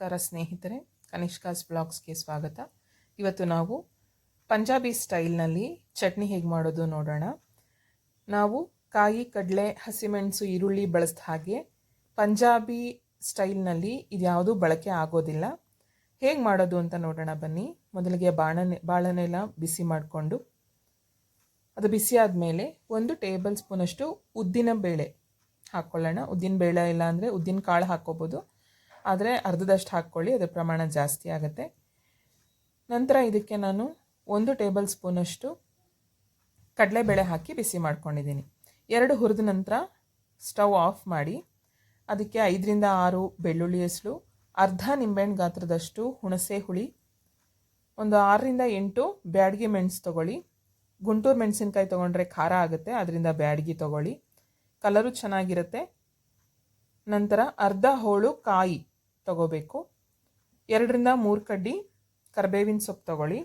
ನಮಸ್ಕಾರ ಸ್ನೇಹಿತರೆ ಕನಿಷ್ಕಾಸ್ ಬ್ಲಾಗ್ಸ್ಗೆ ಸ್ವಾಗತ. ಇವತ್ತು ನಾವು ಪಂಜಾಬಿ ಸ್ಟೈಲ್ನಲ್ಲಿ ಚಟ್ನಿ ಹೇಗೆ ಮಾಡೋದು ನೋಡೋಣ. ನಾವು ಕಾಯಿ, ಕಡಲೆ, ಹಸಿಮೆಣಸು, ಈರುಳ್ಳಿ ಬಳಸಿದ ಹಾಗೆ ಪಂಜಾಬಿ ಸ್ಟೈಲ್ನಲ್ಲಿ ಇದ್ಯಾವುದೂ ಬಳಕೆ ಆಗೋದಿಲ್ಲ. ಹೇಗೆ ಮಾಡೋದು ಅಂತ ನೋಡೋಣ ಬನ್ನಿ. ಮೊದಲಿಗೆ ಬಾಣನೆ, ಬಾಳೆನೆಲ್ಲ ಬಿಸಿ ಮಾಡಿಕೊಂಡು, ಅದು ಬಿಸಿ ಆದಮೇಲೆ ಒಂದು ಟೇಬಲ್ ಸ್ಪೂನಷ್ಟು ಉದ್ದಿನ ಬೇಳೆ ಹಾಕ್ಕೊಳ್ಳೋಣ ಉದ್ದಿನ ಬೇಳೆ ಇಲ್ಲ ಅಂದರೆ ಉದ್ದಿನ ಕಾಳು ಹಾಕ್ಕೋಬೋದು. ಆದರೆ ಅರ್ಧದಷ್ಟು ಹಾಕ್ಕೊಳ್ಳಿ, ಅದರ ಪ್ರಮಾಣ ಜಾಸ್ತಿ ಆಗುತ್ತೆ. ನಂತರ ಇದಕ್ಕೆ ನಾನು ಒಂದು ಟೇಬಲ್ ಸ್ಪೂನಷ್ಟು ಕಡಲೆಬೇಳೆ ಹಾಕಿ ಬಿಸಿ ಮಾಡ್ಕೊಂಡಿದ್ದೀನಿ. ಎರಡು ಹುರಿದ ನಂತರ ಸ್ಟವ್ ಆಫ್ ಮಾಡಿ, ಅದಕ್ಕೆ ಐದರಿಂದ ಆರು ಬೆಳ್ಳುಳ್ಳಿ ಹೆಸಳು, ಅರ್ಧ ನಿಂಬೆಹಣ್ಣು ಗಾತ್ರದಷ್ಟು ಹುಣಸೆ ಹುಳಿ, ಒಂದು ಆರರಿಂದ ಎಂಟು ಬ್ಯಾಡಗಿ ಮೆಣಸು ತೊಗೊಳ್ಳಿ. ಗುಂಟೂರು ಮೆಣಸಿನ್ಕಾಯಿ ತೊಗೊಂಡ್ರೆ ಖಾರ ಆಗುತ್ತೆ ಅದರಿಂದ ಬ್ಯಾಡಗಿ ತೊಗೊಳ್ಳಿ. ಕಲರು ಚೆನ್ನಾಗಿರುತ್ತೆ. ನಂತರ ಅರ್ಧ ಹೋಳು ಕಾಯಿ ತಗೋಬೇಕು. ಎರಡರಿಂದ ಮೂರು ಕಡ್ಡಿ ಕರ್ಬೇವಿನ ಸೊಪ್ಪು ತಗೊಳ್ಳಿ.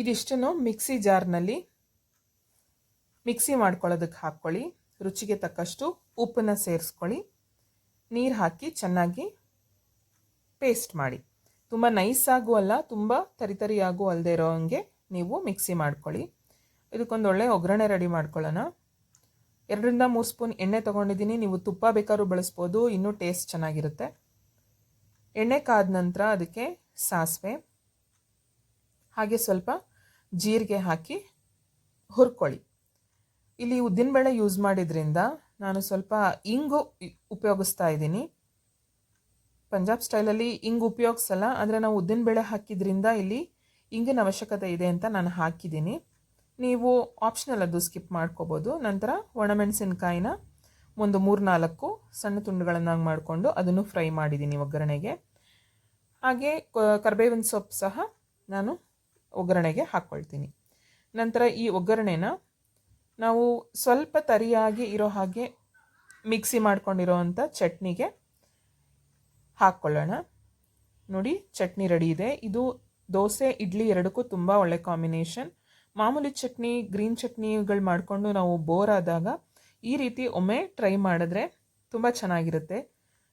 ಇದಿಷ್ಟನ್ನು ಮಿಕ್ಸಿ ಜಾರ್ನಲ್ಲಿ ಮಿಕ್ಸಿ ಮಾಡ್ಕೊಳ್ಳೋದಕ್ಕೆ ಹಾಕ್ಕೊಳ್ಳಿ. ರುಚಿಗೆ ತಕ್ಕಷ್ಟು ಉಪ್ಪನ್ನು ಸೇರಿಸ್ಕೊಳ್ಳಿ. ನೀರು ಹಾಕಿ ಚೆನ್ನಾಗಿ ಪೇಸ್ಟ್ ಮಾಡಿ. ತುಂಬ ನೈಸ್ ಆಗೂ ಅಲ್ಲ, ತುಂಬ ತರಿತರಿಯಾಗೂ ಅಲ್ಲದೆ ಇರೋ ಹಂಗೆ ನೀವು ಮಿಕ್ಸಿ ಮಾಡ್ಕೊಳ್ಳಿ. ಇದಕ್ಕೊಂದು ಒಳ್ಳೆ ಒಗ್ಗರಣೆ ರೆಡಿ ಮಾಡ್ಕೊಳ್ಳೋಣ. ಎರಡರಿಂದ ಮೂರು ಸ್ಪೂನ್ ಎಣ್ಣೆ ತೊಗೊಂಡಿದ್ದೀನಿ. ನೀವು ತುಪ್ಪ ಬೇಕಾದ್ರೂ ಬಳಸ್ಬೋದು, ಇನ್ನೂ ಟೇಸ್ಟ್ ಚೆನ್ನಾಗಿರುತ್ತೆ. ಎಣ್ಣೆ ಕಾದ ನಂತರ ಅದಕ್ಕೆ ಸಾಸಿವೆ, ಹಾಗೆ ಸ್ವಲ್ಪ ಜೀರಿಗೆ ಹಾಕಿ ಹುರ್ಕೊಳ್ಳಿ. ಇಲ್ಲಿ ಉದ್ದಿನಬೇಳೆ ಯೂಸ್ ಮಾಡಿದ್ರಿಂದ ನಾನು ಸ್ವಲ್ಪ ಇಂಗು ಉಪಯೋಗಿಸ್ತಾ ಇದ್ದೀನಿ. ಪಂಜಾಬ್ ಸ್ಟೈಲಲ್ಲಿ ಇಂಗು ಉಪಯೋಗಿಸಲ್ಲ ಅಂದರೆ ನಾವು ಉದ್ದಿನಬೇಳೆ ಹಾಕಿದ್ರಿಂದ ಇಲ್ಲಿ ಇಂಗಿನ ಅವಶ್ಯಕತೆ ಇದೆ ಅಂತ ನಾನು ಹಾಕಿದ್ದೀನಿ. ನೀವು ಆಪ್ಷನಲ್ ಅದು ಸ್ಕಿಪ್ ಮಾಡ್ಕೋಬೋದು. ನಂತರ ಒಣಮೆಣಸಿನ್ಕಾಯಿನ ಒಂದು ಮೂರು ನಾಲ್ಕು ಸಣ್ಣ ತುಂಡುಗಳನ್ನಾಗಿ ಮಾಡಿಕೊಂಡು ಅದನ್ನು ಫ್ರೈ ಮಾಡಿದ್ದೀನಿ ಒಗ್ಗರಣೆಗೆ. ಹಾಗೆ ಕರ್ಬೇವಿನ ಸೊಪ್ಪು ಸಹ ನಾನು ಒಗ್ಗರಣೆಗೆ ಹಾಕ್ಕೊಳ್ತೀನಿ ನಂತರ ಈ ಒಗ್ಗರಣೆನ ನಾವು ಸ್ವಲ್ಪ ತರಿಯಾಗಿ ಇರೋ ಹಾಗೆ ಮಿಕ್ಸಿ ಮಾಡ್ಕೊಂಡಿರೋವಂಥ ಚಟ್ನಿಗೆ ಹಾಕ್ಕೊಳ್ಳೋಣ ನೋಡಿ, ಚಟ್ನಿ ರೆಡಿ ಇದೆ. ಇದು ದೋಸೆ, ಇಡ್ಲಿ ಎರಡಕ್ಕೂ ತುಂಬ ಒಳ್ಳೆ ಕಾಂಬಿನೇಷನ್ ಮಾಮೂಲಿ ಚಟ್ನಿ, ಗ್ರೀನ್ ಚಟ್ನಿಗಳು ಮಾಡಿಕೊಂಡು ನಾವು ಬೋರ್ ಆದಾಗ ಈ ರೀತಿ ಒಮ್ಮೆ ಟ್ರೈ ಮಾಡಿದ್ರೆ ತುಂಬ ಚೆನ್ನಾಗಿರುತ್ತೆ.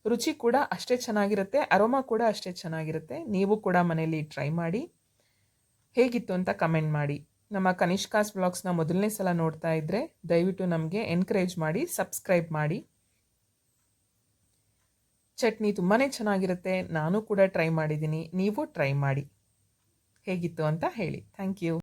ರುಚಿ ಕೂಡ ಅಷ್ಟೇ ಚೆನ್ನಾಗಿರುತ್ತೆ ಅರೋಮಾ ಕೂಡ ಅಷ್ಟೇ ಚೆನ್ನಾಗಿರುತ್ತೆ. ನೀವು ಕೂಡ ಮನೆಯಲ್ಲಿ ಟ್ರೈ ಮಾಡಿ. ಹೇಗಿತ್ತು ಅಂತ ಕಮೆಂಟ್ ಮಾಡಿ. ನಮ್ಮ ಕನಿಷ್ಕಾಸ್ ಬ್ಲಾಗ್ಸ್ನ ಮೊದಲನೇ ಸಲ ನೋಡ್ತಾ ಇದ್ದರೆ ದಯವಿಟ್ಟು ನಮಗೆ ಎನ್ಕರೇಜ್ ಮಾಡಿ ಸಬ್ಸ್ಕ್ರೈಬ್ ಮಾಡಿ. ಚಟ್ನಿ ತುಂಬಾ ಚೆನ್ನಾಗಿರುತ್ತೆ, ನಾನು ಕೂಡ ಟ್ರೈ ಮಾಡಿದ್ದೀನಿ, ನೀವು ಟ್ರೈ ಮಾಡಿ. ಹೇಗಿತ್ತು ಅಂತ ಹೇಳಿ. Thank you